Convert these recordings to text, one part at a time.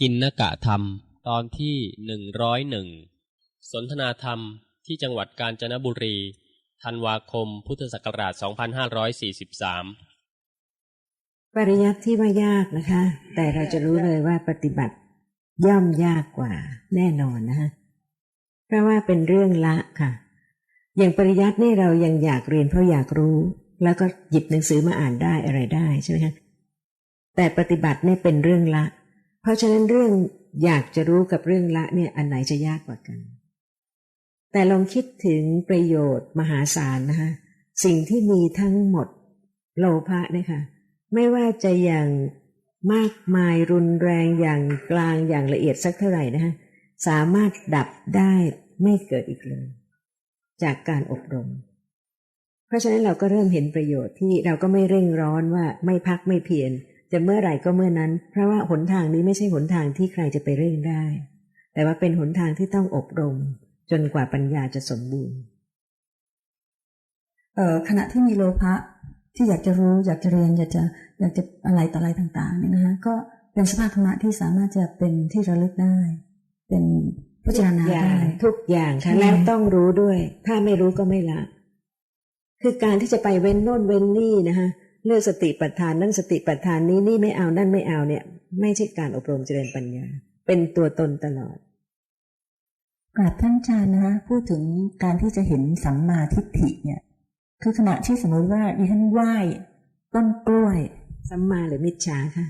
กินนกะธรรม ตอนที่หนึ่งร้อยหนึ่งสนทนาธรรมที่จังหวัดกาญจนบุรี ธันวาคมพุทธศักราช 2543 ปริยัติที่ว่ายากนะคะ แต่เราจะรู้เลยว่าปฏิบัติย่อมยากกว่าแน่นอนนะคะเพราะว่าเป็นเรื่องละค่ะ อย่างปริยัตินี่เรายังอยากเรียนเพราะอยากรู้ แล้วก็หยิบหนังสือมาอ่านได้อะไรได้ใช่ไหมคะแต่ปฏิบัติเนี่ยเป็นเรื่องละ เพราะฉะนั้นเรื่องอยากจะรู้กับเรื่องละเนี่ยอันไหนจะยากกว่ากัน แต่ลองคิดถึงประโยชน์มหาศาลนะคะสิ่งที่มีทั้งหมดโลภะเนี่ยค่ะ ไม่ว่าจะอย่างมากมายรุนแรงอย่างกลางอย่างละเอียดสักเท่าไหร่นะคะสามารถดับได้ไม่เกิดอีกเลย จากการอบรม เพราะฉะนั้นเราก็เริ่มเห็นประโยชน์ที่เราก็ไม่เร่งร้อนว่าไม่พักไม่เพียร จะเมื่อไหร่ก็เมื่อนั้น เพราะว่าหนทางนี้ไม่ใช่หนทางที่ใครจะไปเร่งได้ แต่ว่าเป็นหนทางที่ต้องอบรม จนกว่าปัญญาจะสมบูรณ์เอ่อขณะที่มีโลภะที่อยากจะรู้อยากจะเรียนอยากจะอยากจะอะไรต่ออะไรต่างๆเนี่ยนะคะก็เป็นสภาพธรรมะที่สามารถจะเป็นที่ระลึกได้ เป็นพิจารณาทุกอย่าได้งทุกอย่างค่ะใช่แล้วต้องรู้ด้วย ถ้าไม่รู้ก็ไม่ละคือการที่จะไปเว้นโน่นเว้นนี่นะคะ เลือกสติปัฏฐานนั่นสติปัฏฐานนี้นี่ไม่เอานั่นไม่เอาเนี่ย ไม่ใช่การอบรมเจริญปัญญา เป็นตัวตนตลอดกราบท่านอาจารย์นะคะพูดถึงการที่จะเห็นสัมมาทิฏฐิเนี่ย คือขณะที่สมมติว่าดิฉันไหว้ต้นกล้วย สัมมาหรือมิจฉาค่ะ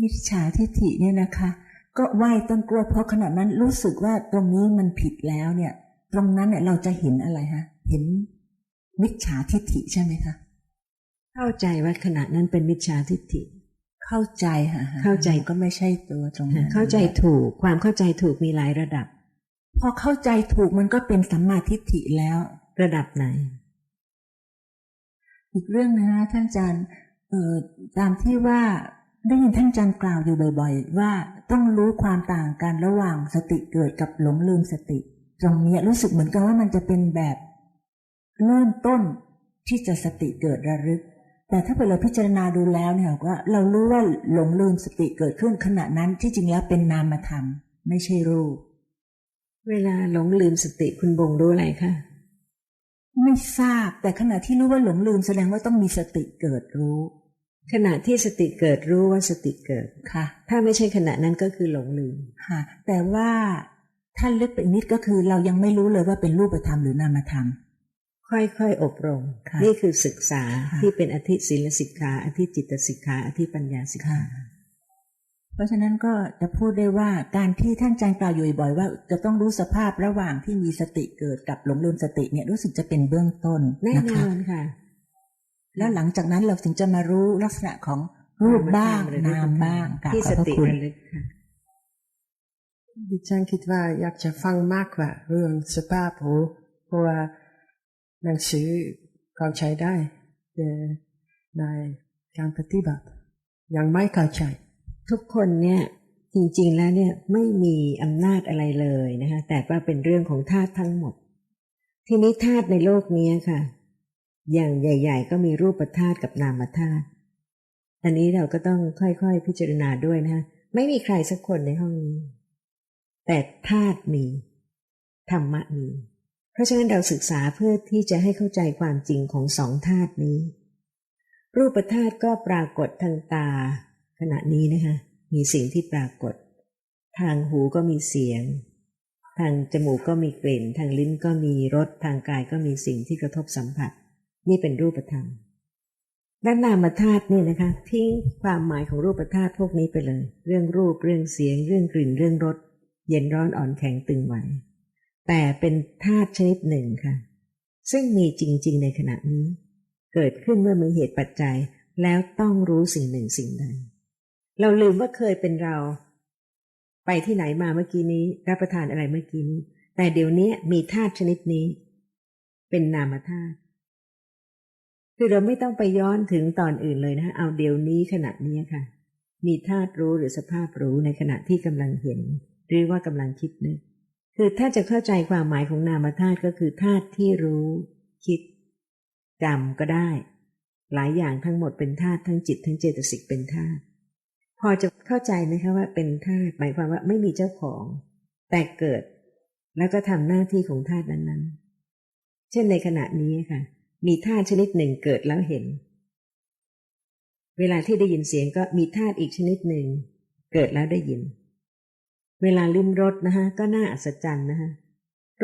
มิจฉาทิฏฐิเนี่ยนะคะ ก็ไหว้ต้นกล้วยเพราะขณะนั้นรู้สึกว่าตรงนี้มันผิดแล้วเนี่ย ตรงนั้นเนี่ยเราจะเห็นอะไรฮะ เห็นมิจฉาทิฏฐิใช่ไหมคะ เข้าใจว่าขณะนั้นเป็นมิจฉาทิฏฐิ เข้าใจค่ะเข้าใจก็ไม่ใช่ตัวตรงนั้นเข้าใจถูกความเข้าใจถูกมีหลายระดับ พอเข้าใจถูกมันก็เป็นสัมมาทิฏฐิแล้ว ระดับไหน อีกเรื่องนะท่านอาจารย์เอ่อตามที่ว่าได้ยินท่านอาจารย์กล่าวอยู่บ่อยๆ ว่าต้องรู้ความต่างกันระหว่างสติเกิดกับหลงลืมสติ ตรงเนี้ยรู้สึกเหมือนกันว่ามันจะเป็นแบบ เริ่มต้นที่จะสติเกิดระลึก แต่ถ้าเกิดเราพิจารณาดูแล้วเนี่ยว่าเรารู้ว่าหลงลืมสติเกิดขึ้นขณะนั้นที่จริงแล้วเป็นนามธรรม ไม่ใช่รูป เวลาหลงลืมสติคุณบงรู้อะไรคะไม่ทราบแต่ขณะที่รู้ว่าหลงลืมแสดงว่าต้องมีสติเกิดรู้ ขณะที่สติเกิดรู้ว่าสติเกิดค่ะ ถ้าไม่ใช่ขณะนั้นก็คือหลงลืมค่ะ แต่ว่าถ้าลึกไปอีกนิดก็คือเรายังไม่รู้เลยว่าเป็นรูปธรรมหรือนามธรรม ค่อยๆอบรมค่ะนี่คือศึกษาค่ะที่เป็นอธิศีลสิกขาอธิจิตสิกขาอธิปัญญาสิกขาเพราะฉะนั้นก็จะพูดได้ว่าการที่ท่านอาจารย์กล่าวอยู่บ่อยๆว่า จะต้องรู้สภาพระหว่างที่มีสติเกิดกับหลงลืมสติเนี่ยรู้สึกจะเป็นเบื้องต้นแน่นะนคะอนค่ะ แล้วหลังจากนั้นเราถึงจะมารู้ลักษณะของรูปบ้างหรือนามบ้างกราบที่ขสอบพระติคุณระลึกค่ะดิฉันคิดว่าอยากจะฟังมากกว่าเรื่องสภาพหูเพราะว่า หนังสือเข้าใจได้แต่ในการปฏิบัติ ยังไม่เข้าใจ ทุกคนเนี่ยจริงๆแล้วเนี่ยไม่มีอำนาจอะไรเลยนะคะแต่ว่าเป็นเรื่องของธาตุทั้งหมด ทีนี้ธาตุในโลกนี้ค่ะ อย่างใหญ่ ๆ ก็มีรูปธาตุกับนามธาตุอันนี้เราก็ต้องค่อยๆพิจารณาด้วยนะคะไม่มีใครสักคนในห้องนี้ แต่ธาตุมี ธรรมะมี เพราะฉะนั้นเราศึกษาเพื่อที่จะให้เข้าใจความจริงของสองธาตุนี้ รูปธาตุก็ปรากฏทางตา ขณะนี้นะคะมีสิ่งที่ปรากฏ ทางหูก็มีเสียง ทางจมูกก็มีกลิ่น ทางลิ้นก็มีรสทางกายก็มีสิ่งที่กระทบสัมผัส นี่เป็นรูปธรรมด้านนามธาตุนี่นะคะ ทิ้งความหมายของรูปธาตุพวกนี้ไปเลย เรื่องรูปเรื่องเสียง เรื่องกลิ่นเรื่องรสเย็นร้อนอ่อนแข็งตึงไหว แต่เป็นธาตุชนิดหนึ่งค่ะ ซึ่งมีจริง ๆ ในขณะนี้ เกิดขึ้นเมื่อมีเหตุปัจจัยแล้วต้องรู้สิ่งหนึ่งสิ่งใด เราลืมว่าเคยเป็นเรา ไปที่ไหนมาเมื่อกี้นี้รับประทานอะไรเมื่อกี้นี้ แต่เดี๋ยวนี้มีธาตุชนิดนี้ เป็นนามธาตุคือเราไม่ต้องไปย้อนถึงตอนอื่นเลยนะเอาเดี๋ยวนี้ขณะนี้ค่ะ มีธาตุรู้หรือสภาพรู้ในขณะที่กำลังเห็น หรือว่ากำลังคิดนึก คือถ้าจะเข้าใจความหมายของนามธาตุก็คือธาตุที่รู้ คิดจำก็ได้ หลายอย่างทั้งหมดเป็นธาตุทั้งจิตทั้งเจตสิกเป็นธาตุพอจะเข้าใจไหมคะว่าเป็นธาตุหมายความว่าไม่มีเจ้าของ แต่เกิด แล้วก็ทำหน้าที่ของธาตุนั้นๆ เช่นในขณะนี้ค่ะ มีธาตุชนิดหนึ่งเกิดแล้วเห็น เวลาที่ได้ยินเสียงก็มีธาตุอีกชนิดหนึ่ง เกิดแล้วได้ยิน เวลาลิ้มรสนะคะก็น่าอัศจรรย์นะคะ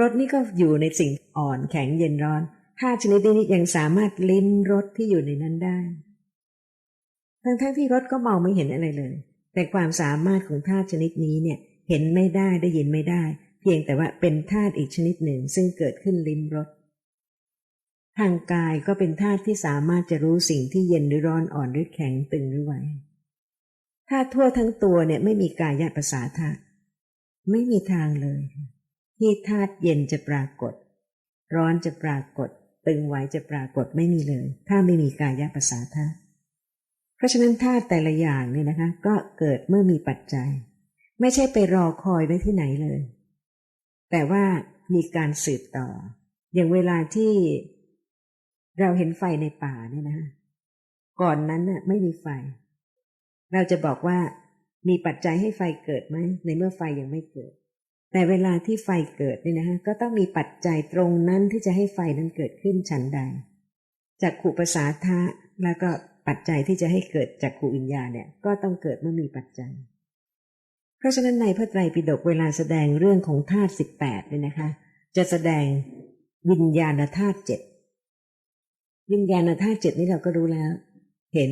รสนี่ก็อยู่ในสิ่งอ่อนแข็งเย็นร้อนธาตุชนิดนี้ยังสามารถลิ้มรสที่อยู่ในนั้นได้ ทั้งทั้งที่รสก็มองไม่เห็นอะไรเลย แต่ความสามารถของธาตุชนิดนี้เนี่ยเห็นไม่ได้ได้ยินไม่ได้ เพียงแต่ว่าเป็นธาตุอีกชนิดหนึ่งซึ่งเกิดขึ้นลิ้มรสทางกายก็เป็นธาตุที่สามารถจะรู้สิ่งที่เย็นหรือร้อนอ่อนหรือแข็งตึงหรือไหวธาตุทั่วทั้งตัวเนี่ยไม่มีกายภาษาธาตุ ไม่มีทางเลย ที่ธาตุเย็นจะปรากฏ ร้อนจะปรากฏ ตึงไหวจะปรากฏไม่มีเลย ถ้าไม่มีกายภาษาธาตุเพราะฉะนั้นธาตุแต่ละอย่างเนี่ยนะคะ ก็เกิดเมื่อมีปัจจัย ไม่ใช่ไปรอคอยไว้ที่ไหนเลย แต่ว่ามีการสืบต่อ อย่างเวลาที่เราเห็นไฟในป่าเนี่ยนะคะก่อนนั้นน่ะไม่มีไฟ เราจะบอกว่า มีปัจจัยให้ไฟเกิดไหมในเมื่อไฟยังไม่เกิด แต่เวลาที่ไฟเกิดนี่นะคะก็ต้องมีปัจจัยตรงนั้นที่จะให้ไฟนั้นเกิดขึ้นฉันใดจากขุปสาษาทะแล้วก็ปัจจัยที่จะให้เกิดจากขูวิญญาเนี่ยก็ต้องเกิดเมื่อมีปัจจัย เพราะฉะนั้นในพระไตรปิฎกเวลาแสดงเรื่องของธาตุสิบแปดเนี่ยนะคะ จะแสดงวิญญาณธาตุเจ็ดวิญญาณธาตุเจ็ดนี่เราก็รู้แล้ว เห็น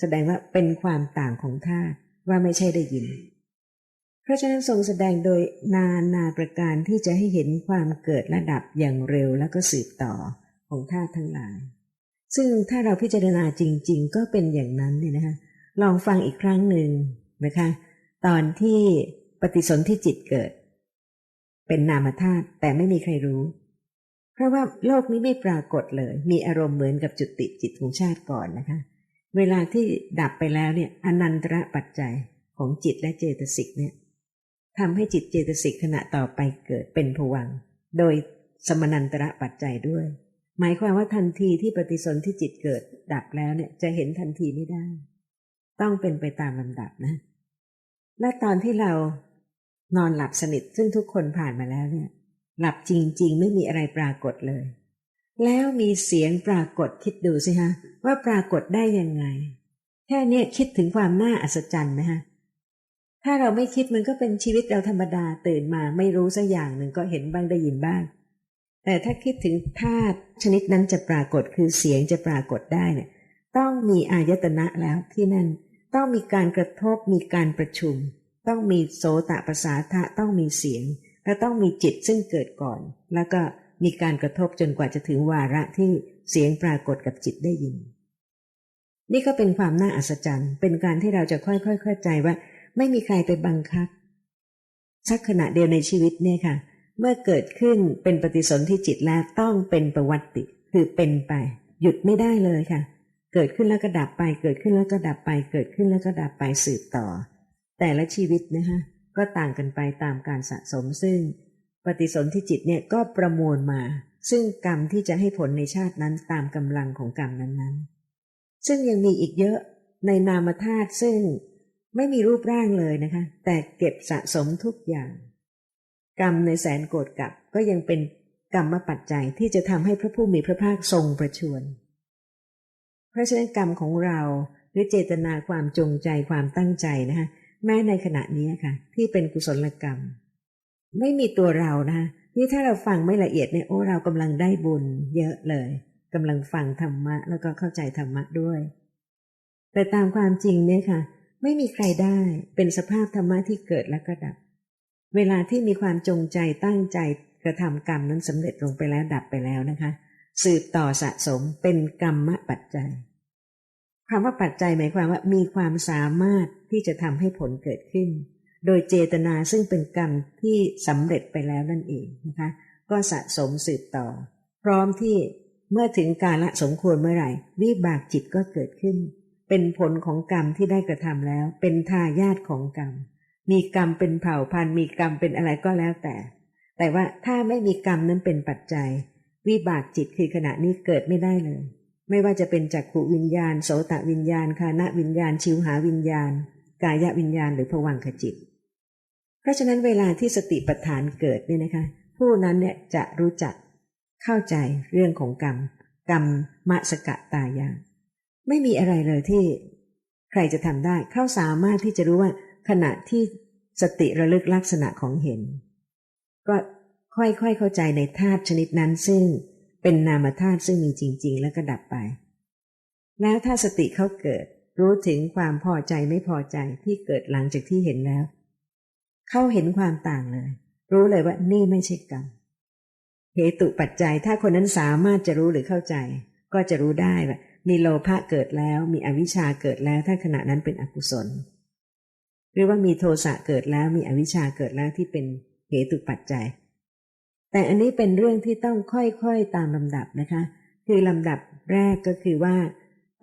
แสดงว่าเป็นความต่างของธาตุ ว่าไม่ใช่ได้ยิน เพราะฉะนั้นทรงแสดงโดยนานาประการที่จะให้เห็นความเกิดระดับอย่างเร็วแล้วก็สืบต่อของธาตุทั้งหลาย ซึ่งถ้าเราพิจารณาจริง ๆ ก็เป็นอย่างนั้นเนี่ยนะคะลองฟังอีกครั้งหนึ่งนะคะ ตอนที่ปฏิสนธิจิตเกิด เป็นนามธาตุแต่ไม่มีใครรู้ เพราะว่าโลกนี้ไม่ปรากฏเลย มีอารมณ์เหมือนกับจุดติจิตของชาติก่อนนะคะ เวลาที่ดับไปแล้วเนี่ยอนันตระปัจจัยของจิตและเจตสิกเนี่ยทำให้จิตเจตสิกขณะต่อไปเกิดเป็นผวัง โดยสมนันตระปัจจัยด้วย หมายความว่าทันทีที่ปฏิสนธิจิตเกิดดับแล้วเนี่ยจะเห็นทันทีไม่ได้ ต้องเป็นไปตามลำดับนะ และตอนที่เรานอนหลับสนิทซึ่งทุกคนผ่านมาแล้วเนี่ย หลับจริง ๆ ไม่มีอะไรปรากฏเลย แล้วมีเสียงปรากฏคิดดูสิฮะ ว่าปรากฏได้ยังไง แค่นี้คิดถึงความน่าอัศจรรย์ไหมฮะถ้าเราไม่คิดมันก็เป็นชีวิตเราธรรมดาตื่นมาไม่รู้สักอย่างหนึ่งก็เห็นบ้างได้ยินบ้าง แต่ถ้าคิดถึงธาตุชนิดนั้นจะปรากฏคือเสียงจะปรากฏได้เนี่ย ต้องมีอายตนะแล้วที่นั่น ต้องมีการกระทบมีการประชุม ต้องมีโสตประสาทะต้องมีเสียง และต้องมีจิตซึ่งเกิดก่อน แล้วก็ มีการกระทบจนกว่าจะถึงวาระที่เสียงปรากฏกับจิตได้ยิน นี่ก็เป็นความน่าอัศจรรย์ เป็นการที่เราจะค่อยๆเข้าใจว่า ไม่มีใครไปบังคับ สักขณะเดียวในชีวิตเนี่ยค่ะ เมื่อเกิดขึ้นเป็นปฏิสนธิจิตแล้วต้องเป็นประวัติ คือเป็นไป หยุดไม่ได้เลยค่ะ เกิดขึ้นแล้วก็ดับไป เกิดขึ้นแล้วก็ดับไป เกิดขึ้นแล้วก็ดับไปสืบต่อ แต่ละชีวิตนะคะก็ต่างกันไปตามการสะสมซึ่ง ปฏิสนธิจิตเนี่ยก็ประมวลมา ซึ่งกรรมที่จะให้ผลในชาตินั้นตามกำลังของกรรมนั้นๆ ซึ่งยังมีอีกเยอะในนามธาตุซึ่งไม่มีรูปร่างเลยนะคะ แต่เก็บสะสมทุกอย่าง กรรมในแสนโกรธกับก็ยังเป็นกรรมปัจจัยที่จะทำให้พระผู้มีพระภาคทรงประชวรเพราะฉะนั้นกรรมของเราหรือเจตนาความจงใจความตั้งใจนะคะแม้ในขณะนี้ค่ะ ที่เป็นกุศลกรรม ไม่มีตัวเรานะ นี่ถ้าเราฟังไม่ละเอียดเนี่ยโอ้เรากำลังได้บุญเยอะเลยกำลังฟังธรรมะ แล้วก็เข้าใจธรรมะด้วย แต่ตามความจริงเนี่ยค่ะ ไม่มีใครได้เป็นสภาพธรรมะที่เกิดแล้วก็ดับ เวลาที่มีความจงใจตั้งใจกระทำกรรมนั้นสำเร็จลงไปแล้วดับไปแล้วนะคะ สืบต่อสะสมเป็นกรรมปัจจัยคำว่าปัจจัยหมายความว่ามีความสามารถที่จะทำให้ผลเกิดขึ้น โดยเจตนาซึ่งเป็นกรรมที่สำเร็จไปแล้วนั่นเองนะคะก็สะสมสืบต่อ พร้อมที่เมื่อถึงการละสมควรเมื่อไหร่ วิบากจิตก็เกิดขึ้น เป็นผลของกรรมที่ได้กระทำแล้ว เป็นทายาทของกรรม มีกรรมเป็นเผ่าพันธุ์มีกรรมเป็นอะไรก็แล้วแต่ แต่ว่าถ้าไม่มีกรรมนั้นเป็นปัจจัย วิบากจิตคือขณะนี้เกิดไม่ได้เลย ไม่ว่าจะเป็นจักขูวิญญาณ โสตวิญญาณ คานะวิญญาณ ชิวหาวิญญาณ กายวิญญาณหรือภวังคจิต เพราะฉะนั้นเวลาที่สติปัฏฐานเกิดเนี่ยนะคะ ผู้นั้นเนี่ยจะรู้จักเข้าใจเรื่องของกรรม กรรมมะสกะตายาไม่มีอะไรเลยที่ใครจะทำได้ เขาสามารถที่จะรู้ว่าขณะที่สติระลึกลักษณะของเห็น ก็ค่อยๆเข้าใจในธาตุชนิดนั้นซึ่งเป็นนามธาตุซึ่งมีจริง ๆ แล้วก็ดับไป แล้วถ้าสติเขาเกิด รู้ถึงความพอใจไม่พอใจที่เกิดหลังจากที่เห็นแล้ว เขาเห็นความต่างเลย รู้เลยว่านี่ไม่ใช่กรรมเหตุปัจจัยถ้าคนนั้นสามารถจะรู้หรือเข้าใจ ก็จะรู้ได้ว่ามีโลภะเกิดแล้ว มีอวิชชาเกิดแล้ว ถ้าขณะนั้นเป็นอกุศล หรือว่ามีโทสะเกิดแล้ว มีอวิชชาเกิดแล้วที่เป็นเหตุปัจจัย แต่อันนี้เป็นเรื่องที่ต้องค่อยๆตามลำดับนะคะ คือลำดับแรกก็คือว่า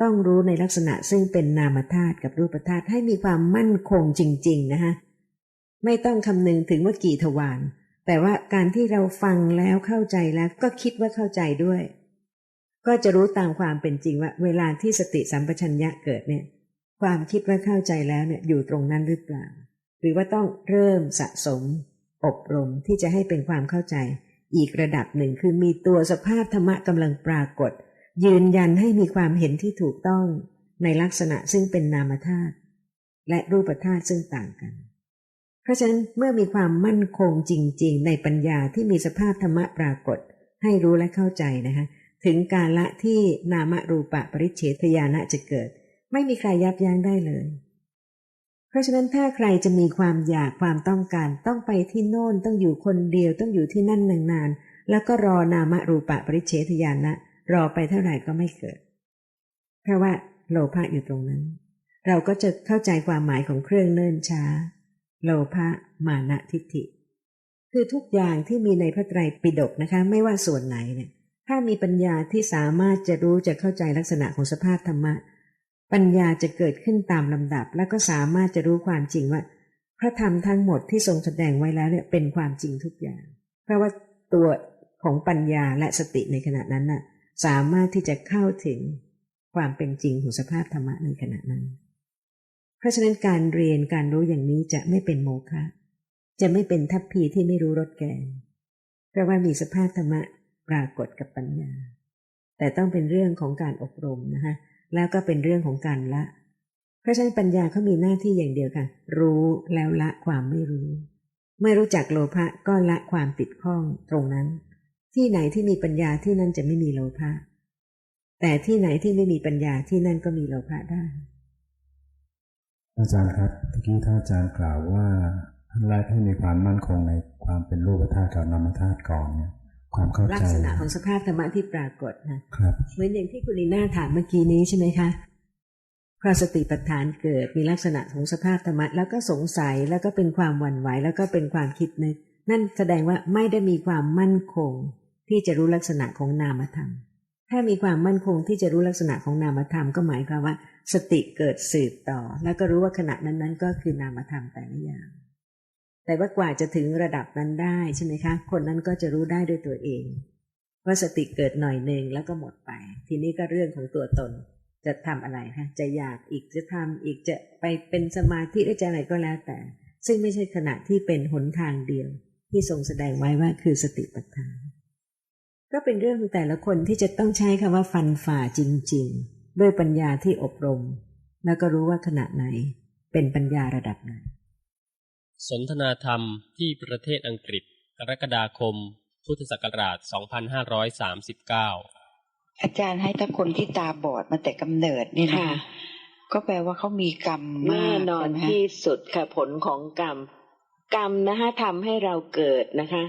ต้องรู้ในลักษณะซึ่งเป็นนามธาตุกับรูปธาตุให้มีความมั่นคงจริง ๆ นะคะ ไม่ต้องคำนึงถึงว่ากี่ทวารแต่ว่าการที่เราฟังแล้วเข้าใจแล้วก็คิดว่าเข้าใจด้วย ก็จะรู้ตามความเป็นจริงว่า เวลาที่สติสัมปชัญญะเกิดเนี่ย ความคิดว่าเข้าใจแล้วเนี่ยอยู่ตรงนั้นหรือเปล่า หรือว่าต้องเริ่มสะสม อบรมที่จะให้เป็นความเข้าใจ อีกระดับหนึ่งคือมีตัวสภาพธรรมะกำลังปรากฏ ยืนยันให้มีความเห็นที่ถูกต้องในลักษณะซึ่งเป็นนามธาตุและรูปธาตุซึ่งต่างกัน ราะฉะนั้นเมื่อมีความมั่นคงจริง ๆ ในปัญญาที่มีสภาพธรรมะปรากฏ ให้รู้และเข้าใจนะคะ ถึงกาละที่นามรูปะปริเฉทญาณะจะเกิด ไม่มีใครยับยั้งได้เลย เพราะฉะนั้นถ้าใครจะมีความอยากความต้องการ ต้องไปที่โน่นต้องอยู่คนเดียวต้องอยู่ที่นั่นนานๆแล้วก็รอนามรูปะปริเฉทญาณะรอไปเท่าไหร่ก็ไม่เกิด เพราะว่าโลภะอยู่ตรงนั้น เราก็จะเข้าใจความหมายของเครื่องเนิ่นช้า โลภะมานะทิฏฐิ คือทุกอย่างที่มีในพระไตรปิฎกนะคะ ไม่ว่าส่วนไหนเนี่ย ถ้ามีปัญญาที่สามารถจะรู้จะเข้าใจลักษณะของสภาพธรรมะ ปัญญาจะเกิดขึ้นตามลำดับ แล้วก็สามารถจะรู้ความจริงว่า พระธรรมทั้งหมดที่ทรงแสดงไว้แล้วเนี่ยเป็นความจริงทุกอย่าง เพราะว่าตัวของปัญญาและสติในขณะนั้นน่ะ สามารถที่จะเข้าถึงความเป็นจริงของสภาพธรรมะในขณะนั้น เพราะฉะนั้นการเรียนการรู้อย่างนี้จะไม่เป็นโมฆะจะไม่เป็นทัพพีที่ไม่รู้รสแกงเพราะว่ามีสภาพธรรมะปรากฏกับปัญญา แต่ต้องเป็นเรื่องของการอบรมนะคะแล้วก็เป็นเรื่องของการละ เพราะฉะนั้นปัญญาเขามีหน้าที่อย่างเดียวค่ะ รู้แล้วละความไม่รู้ ไม่รู้จักโลภะก็ละความติดข้องตรงนั้น ที่ไหนที่มีปัญญาที่นั่นจะไม่มีโลภะแต่ที่ไหนที่ไม่มีปัญญาที่นั่นก็มีโลภะได้ อาจารย์ครับเมื่อกี้ท่านอาจารย์กล่าวว่าท่านแรกให้มีความมั่นคงในความเป็นรูปธาตุกับนามธาตุก่อนเนี่ยความเข้าใจลักษณะของสภาพธรรมะที่ปรากฏนะครับเหมือนอย่างที่คุณลีน่าถามเมื่อกี้นี้ใช่ไหมคะพอสติปัฏฐานเกิดมีลักษณะของสภาพธรรมะแล้วก็สงสัยแล้วก็เป็นความหวั่นไหวแล้วก็เป็นความคิดนึกนั่นแสดงว่าไม่ได้มีความมั่นคง ที่จะรู้ลักษณะของนามธรรม ถ้ามีความมั่นคงที่จะรู้ลักษณะของนามธรรมก็หมายความว่า สติเกิดสืบต่อ แล้วก็รู้ว่าขณะนั้นๆ ก็คือนามธรรมแต่ละอย่าง แต่ว่ากว่าจะถึงระดับนั้นได้ใช่ไหมคะ คนนั้นก็จะรู้ได้ด้วยตัวเอง ว่าสติเกิดหน่อยหนึ่งแล้วก็หมดไป ทีนี้ก็เรื่องของตัวตนจะทำอะไรคะจะอยากอีกจะทำอีกจะไปเป็นสมาธิหรือจะอะไรก็แล้วแต่ ซึ่งไม่ใช่ขณะที่เป็นหนทางเดียว ที่ทรงแสดงไว้ว่าคือสติปัฏฐาน ก็เป็นเรื่องของแต่ละคนที่จะต้องใช้คำว่าฟันฝ่าจริง ๆ ด้วยปัญญาที่อบรม แล้วก็รู้ว่าขณะไหนเป็นปัญญาระดับไหน สนทนาธรรมที่ประเทศอังกฤษ กรกฎาคม พุทธศักราช 2539 อาจารย์ให้ถ้าคนที่ตาบอดมาแต่กำเนิดนี่นะก็แปลว่าเขามีกรรมมากแน่นอนที่สุดค่ะผลของกรรม กรรมนะคะทำให้เราเกิดนะคะ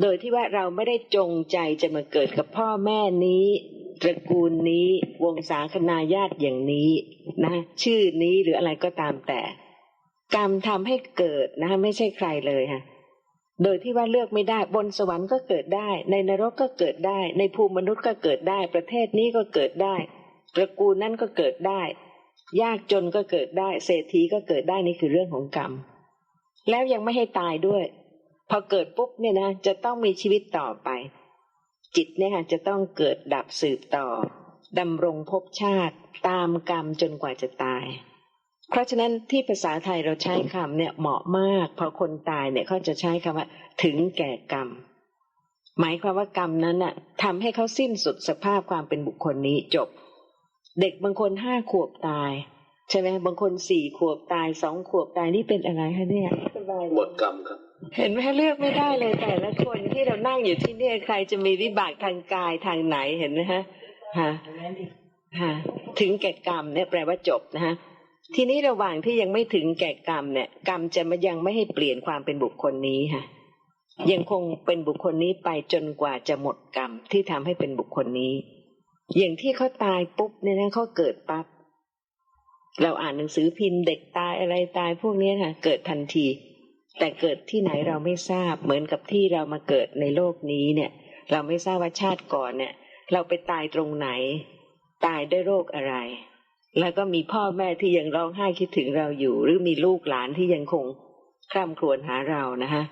โดยที่ว่าเราไม่ได้จงใจจะมาเกิดกับพ่อแม่นี้ ตระกูลนี้ วงศาคณาญาติอย่างนี้นะ ชื่อนี้หรืออะไรก็ตามแต่ กรรมทำให้เกิดนะไม่ใช่ใครเลยค่ะโดยที่ว่าเลือกไม่ได้บนสวรรค์ก็เกิดได้ ในนรกก็เกิดได้ ในภูมิมนุษย์ก็เกิดได้ ประเทศนี้ก็เกิดได้ ตระกูลนั้นก็เกิดได้ ยากจนก็เกิดได้ เศรษฐีก็เกิดได้นี่คือเรื่องของกรรม แล้วยังไม่ให้ตายด้วย พอเกิดปุ๊บเนี่ยนะจะต้องมีชีวิตต่อไป จิตเนี่ยค่ะจะต้องเกิดดับสืบต่อดำรงภพชาติตามกรรมจนกว่าจะตาย เพราะฉะนั้นที่ภาษาไทยเราใช้คำเนี่ยเหมาะมาก พอคนตายเนี่ยเขาจะใช้คำว่า ถึงแก่กรรม หมายความว่ากรรมนั้นน่ะทำให้เขาสิ้นสุดสภาพความเป็นบุคคลนี้จบ เด็กบางคนห้าขวบตาย ใช่ไหมบางคนสี่ขวบตายสองขวบตายนี่เป็นอะไรคะเนี่ยบายเลยหมดกรรมครับ เห็นไหมเลือกไม่ได้เลยแต่ละคนที่เรานั่งอยู่ที่นี่ใครจะมีวิบากทางกายทางไหนเห็นไหมฮะฮะฮะถึงแก่กรรมเนี่ยแปลว่าจบนะฮะทีนี้ระหว่างที่ยังไม่ถึงแก่กรรมเนี่ย กรรมจะมายังไม่ให้เปลี่ยนความเป็นบุคคลนี้ค่ะ ยังคงเป็นบุคคลนี้ไปจนกว่าจะหมดกรรมที่ทำให้เป็นบุคคลนี้ อย่างที่เขาตายปุ๊บเนี่ยนะเขาเกิดปั๊บเราอ่านหนังสือพิมพ์เด็กตายอะไรตายพวกนี้ค่ะเกิดทันที แต่เกิดที่ไหนเราไม่ทราบเหมือนกับที่เรามาเกิดในโลกนี้เนี่ย เราไม่ทราบว่าชาติก่อนเนี่ย เราไปตายตรงไหน ตายด้วยโรคอะไร แล้วก็มีพ่อแม่ที่ยังร้องไห้คิดถึงเราอยู่ หรือมีลูกหลานที่ยังคงคร่ำครวญหาเรานะคะ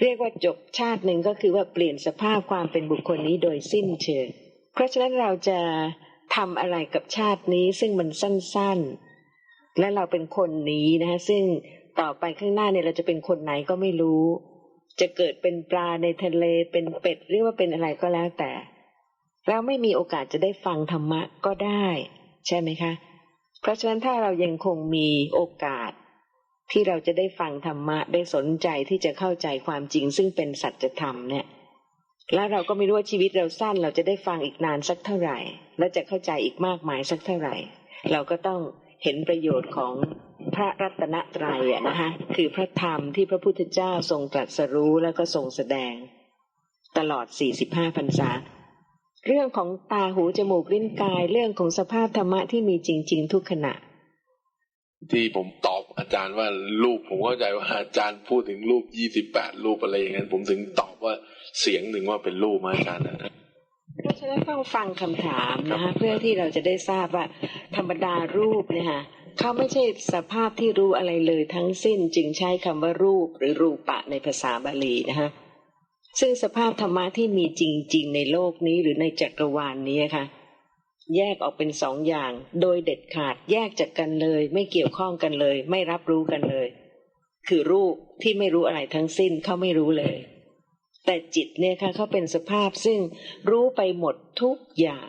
เรียกว่าจบชาติหนึ่งก็คือว่าเปลี่ยนสภาพความเป็นบุคคลนี้โดยสิ้นเชิงเพราะฉะนั้นเราจะทำอะไรกับชาตินี้ซึ่งมันสั้นๆ และเราเป็นคนนี้นะคะซึ่ง ต่อไปข้างหน้าเนี่ยเราจะเป็นคนไหนก็ไม่รู้ จะเกิดเป็นปลาในทะเลเป็นเป็ดเรียกว่าเป็นอะไรก็แล้วแต่ เราไม่มีโอกาสจะได้ฟังธรรมะก็ได้ ใช่ไหมคะ เพราะฉะนั้นถ้าเรายังคงมีโอกาส ที่เราจะได้ฟังธรรมะได้สนใจที่จะเข้าใจความจริง ซึ่งเป็นสัจธรรมเนี่ยแล้วเราก็ไม่รู้ว่าชีวิตเราสั้นเราจะได้ฟังอีกนานสักเท่าไหร่ และจะเข้าใจอีกมากมายสักเท่าไหร่ เราก็ต้อง เห็นประโยชน์ของพระรัตนตรัยอะนะคะคือพระธรรมที่พระพุทธเจ้าทรงตรัสรู้แล้วก็ทรงแสดง ตลอด 45พรรษา เรื่องของตาหูจมูกลิ้นกายเรื่องของสภาพธรรมะที่มีจริง ๆ ทุกขณะ ที่ผมตอบอาจารย์ว่ารูปผมเข้าใจว่าอาจารย์พูดถึงรูปยี่สิบแปดรูปอะไรอย่างนั้นผมถึงตอบว่าเสียงหนึ่งว่าเป็นรูปมาอาจารย์นะะฉะนั้นต้องฟังคำถามนะคะเพื่อที่เราจะได้ทราบว่าธรรมดารูปเนี่ยค่ะเขาไม่ใช่สภาพที่รู้อะไรเลยทั้งสิ้นจึงใช้คำว่ารูปหรือรูปะในภาษาบาลีนะคะซึ่งสภาพธรรมะที่มีจริง ๆ ในโลกนี้หรือในจักรวาลนี้ค่ะ แยกออกเป็นสองอย่าง โดยเด็ดขาดแยกจากกันเลย ไม่เกี่ยวข้องกันเลย ไม่รับรู้กันเลย คือรูปที่ไม่รู้อะไรทั้งสิ้นเขาไม่รู้เลย แต่จิตเนี่ยค่ะเขาเป็นสภาพซึ่งรู้ไปหมดทุกอย่าง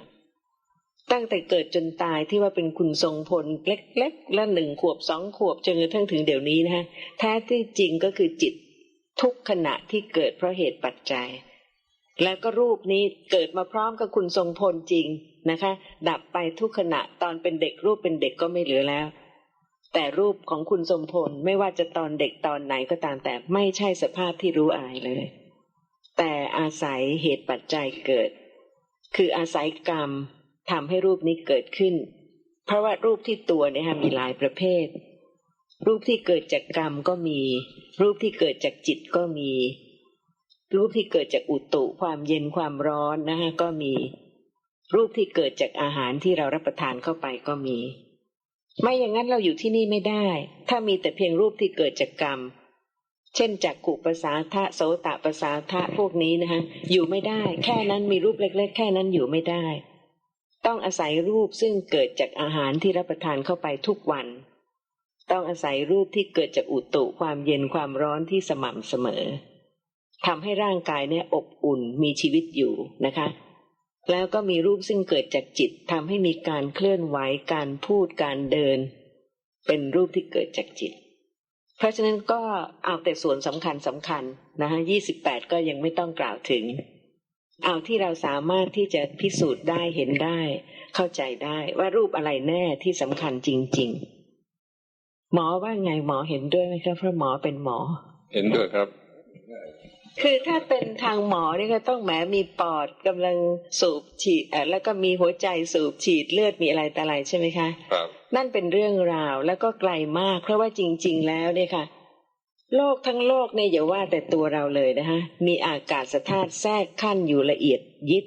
ตั้งแต่เกิดจนตายที่ว่าเป็นคุณทรงพลเล็กๆและหนึ่งขวบสองขวบจนกระทั่งถึงเดี๋ยวนี้นะฮะแท้ที่จริงก็คือจิตทุกขณะที่เกิดเพราะเหตุปัจจัย แล้วก็รูปนี้เกิดมาพร้อมกับคุณทรงพลจริงนะคะ ดับไปทุกขณะตอนเป็นเด็กรูปเป็นเด็กก็ไม่เหลือแล้ว แต่รูปของคุณทรงพลไม่ว่าจะตอนเด็กตอนไหนก็ตามแต่ไม่ใช่สภาพที่รู้อะไรเลย แต่อาศัยเหตุปัจจัยเกิด คืออาศัยกรรมทำให้รูปนี้เกิดขึ้น เพราะว่ารูปที่ตัวเนี่ยมีหลายประเภท รูปที่เกิดจากกรรมก็มี รูปที่เกิดจากจิตก็มี รูปที่เกิดจากอุตุความเย็นความร้อนนะฮะก็มี รูปที่เกิดจากอาหารที่เรารับประทานเข้าไปก็มี ไม่อย่างนั้นเราอยู่ที่นี่ไม่ได้ ถ้ามีแต่เพียงรูปที่เกิดจากกรรม เช่นจากกุปสาทะโสตปสาทะพวกนี้นะฮะอยู่ไม่ได้ แค่นั้นมีรูปเล็ก ๆ แค่นั้นอยู่ไม่ได้ ต้องอาศัยรูปซึ่งเกิดจากอาหารที่รับประทานเข้าไปทุกวัน ต้องอาศัยรูปที่เกิดจากอุตุความเย็นความร้อนที่สม่ำเสมอทำให้ร่างกายเนี่ยอบอุ่นมีชีวิตอยู่นะคะ แล้วก็มีรูปซึ่งเกิดจากจิตทำให้มีการเคลื่อนไหวการพูดการเดิน เป็นรูปที่เกิดจากจิต เพราะฉะนั้นก็เอาแต่ส่วนสำคัญสำคัญนะฮะยี่สิบแปดก็ยังไม่ต้องกล่าวถึง เอาที่เราสามารถที่จะพิสูจน์ได้เห็นได้ เข้าใจได้ว่ารูปอะไรแน่ที่สำคัญจริง ๆ หมอว่าไงหมอเห็นด้วยไหมครับเพราะหมอเป็นหมอ เห็นด้วยครับ คือถ้าเป็นทางหมอนี่ก็ต้องแหมมีปอดกำลังสูบฉีดเอ่อแล้วก็มีหัวใจสูบฉีดเลือดมีอะไรแต่อะไรใช่ไหมคะครับนั่นเป็นเรื่องราวแล้วก็ไกลมาก เพราะว่าจริง ๆ แล้วเนี่ยค่ะ โลกทั้งโลกเนี่ยอย่าว่าแต่ตัวเราเลยนะคะมีอากาศธาตุแทรกขั้นอยู่ละเอียดยิบ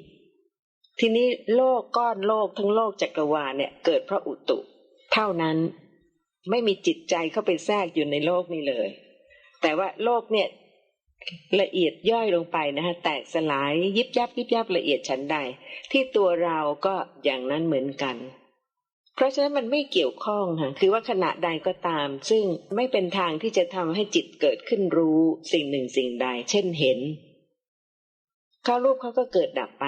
ทีนี้โลกก้อนโลกทั้งโลกจักรวาลเนี่ย เกิดเพราะอุตุ เท่านั้นไม่มีจิตใจเข้าไปแทรกอยู่ในโลกนี้เลย แต่ว่าโลกเนี่ย ละเอียดย่อยลงไปนะคะแตกสลายยิบยับยิบยับละเอียดชั้นใด ที่ตัวเราก็อย่างนั้นเหมือนกัน เพราะฉะนั้นมันไม่เกี่ยวข้องค่ะคือว่าขณะใดก็ตาม ซึ่งไม่เป็นทางที่จะทำให้จิตเกิดขึ้นรู้สิ่งหนึ่งสิ่งใด เช่นเห็นเขารูปเขาก็เกิดดับไป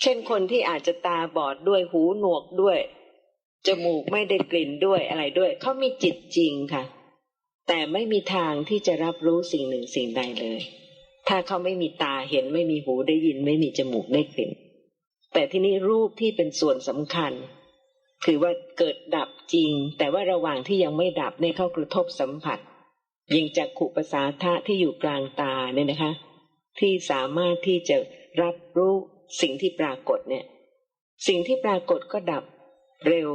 เช่นคนที่อาจจะตาบอดด้วยหูหนวกด้วยจมูกไม่ได้กลิ่นด้วยอะไรด้วยเขามีจิตจริงค่ะ แต่ไม่มีทางที่จะรับรู้สิ่งหนึ่งสิ่งใดเลย ถ้าเขาไม่มีตาเห็นไม่มีหูได้ยิน ไม่มีจมูกได้กลิ่น แต่ที่นี้รูปที่เป็นส่วนสำคัญ คือว่าเกิดดับจริง แต่ว่าระหว่างที่ยังไม่ดับเนี่ยเข้ากระทบสัมผัส ยิงจากขุปสาทะที่อยู่กลางตาเนี่ยนะคะ ที่สามารถที่จะรับรู้สิ่งที่ปรากฏเนี่ย สิ่งที่ปรากฏก็ดับเร็ว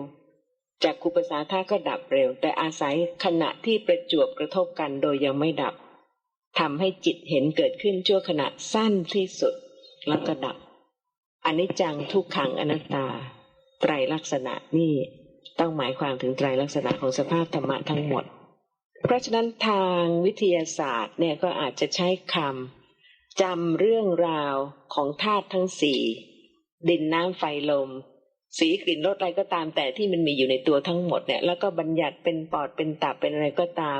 จากขุปสาทะก็ดับเร็ว แต่อาศัยขณะที่ประจวบกระทบกันโดยยังไม่ดับทำให้จิตเห็นเกิดขึ้นชั่วขณะสั้นที่สุด แล้วก็ดับอันนี้จังทุกขังอนัตตา ไตรลักษณะนี่ต้องหมายความถึงไตรลักษณะของสภาพธรรมะทั้งหมด เพราะฉะนั้นทางวิทยาศาสตร์เนี่ยก็อาจจะใช้คำจำเรื่องราวของธาตุทั้งสี่ดินน้ำไฟลม สีกลิ่นรสอะไรก็ตามแต่ที่มันมีอยู่ในตัวทั้งหมดเนี่ย แล้วก็บัญญัติเป็นปอดเป็นตับเป็นอะไรก็ตาม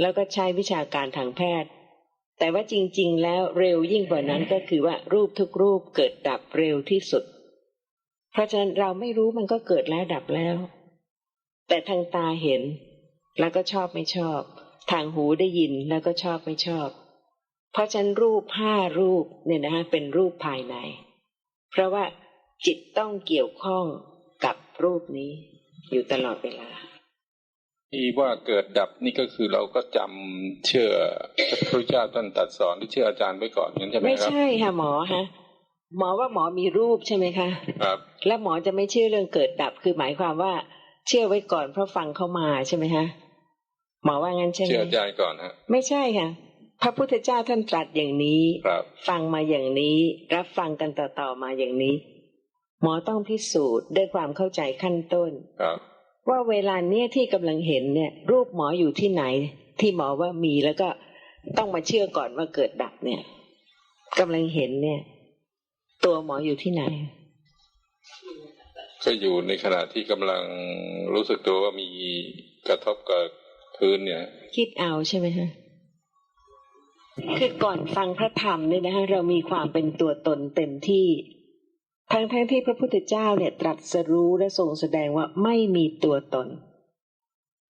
แล้วก็ใช้วิชาการทางแพทย์ แต่ว่าจริง ๆ แล้วเร็วยิ่งกว่านั้นก็คือว่ารูปทุกรูปเกิดดับเร็วที่สุด เพราะฉะนั้นเราไม่รู้มันก็เกิดแล้วดับแล้ว แต่ทางตาเห็น แล้วก็ชอบไม่ชอบ ทางหูได้ยินแล้วก็ชอบไม่ชอบ เพราะฉะนั้นรูปห้ารูปเนี่ยนะฮะเป็นรูปภายใน เพราะว่า จิตต้องเกี่ยวข้องกับรูปนี้ อยู่ตลอดเวลาที่ว่าเกิดดับนี่ก็คือเราก็จำเชื่อพระพุทธเจ้าท่านตรัดสอนที่เชื่ออาจารย์ไว้ก่อนงั้นใช่ไหมไม่ครับใช่ค่ะหมอฮะหมอว่าหมอมีรูปใช่ไหมคะครับ แล้วหมอจะไม่เชื่อเรื่องเกิดดับคือหมายความว่า เชื่อไว้ก่อนเพราะฟังเข้ามาใช่ไหมฮะหมอว่างั้นใช่ไหมเชื่ออาจารย์ก่อนฮะไม่ใช่ค่ะพระพุทธเจ้าท่านตรัสอย่างนี้ครับฟังมาอย่างนี้ รับฟังกันต่อๆมาอย่างนี้ หมอต้องพิสูจน์ด้วยความเข้าใจขั้นต้นครับว่าเวลาเนี้ยที่กำลังเห็นเนี่ย รูปหมออยู่ที่ไหน ที่หมอว่ามีแล้วก็ต้องมาเชื่อก่อนว่าเกิดดับเนี่ยกำลังเห็นเนี่ย ตัวหมออยู่ที่ไหน ก็อยู่ในขณะที่กำลังรู้สึกตัวว่ามีกระทบกับพื้นเนี่ย คิดเอาใช่ไหมฮะคือก่อนฟังพระธรรมเนี่ยนะฮะเรามีความเป็นตัวตนเต็มที่ ทั้งทั้งที่พระพุทธเจ้าเนี่ยตรัสรู้และทรงแสดงว่าไม่มีตัวตน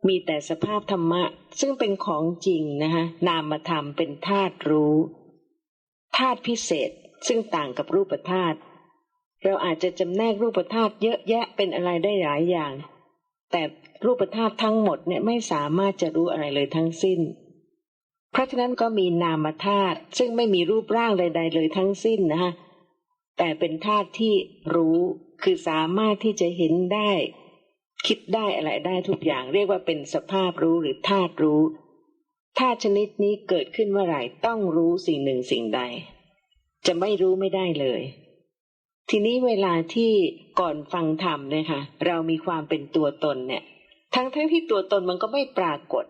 มีแต่สภาพธรรมะ ซึ่งเป็นของจริงนะฮะนามธรรมเป็นธาตุรู้ธาตุพิเศษซึ่งต่างกับรูปธาตุเราอาจจะจำแนกรูปธาตุเยอะแยะเป็นอะไรได้หลายอย่าง แต่รูปธาตุทั้งหมดเนี่ยไม่สามารถจะรู้อะไรเลยทั้งสิ้น เพราะฉะนั้นก็มีนามธาตุซึ่งไม่มีรูปร่างใด ๆ เลยทั้งสิ้นนะฮะ แต่เป็นธาตุที่รู้คือสามารถที่จะเห็นได้ คิดได้อะไรได้ทุกอย่าง เรียกว่าเป็นสภาพรู้หรือธาตุรู้ธาตุชนิดนี้เกิดขึ้นเมื่อไหร่ต้องรู้สิ่งหนึ่งสิ่งใด จะไม่รู้ไม่ได้เลย ทีนี้เวลาที่ก่อนฟังธรรมเนี่ยค่ะเรามีความเป็นตัวตนเนี่ย ทั้งทั้งที่ตัวตนมันก็ไม่ปรากฏ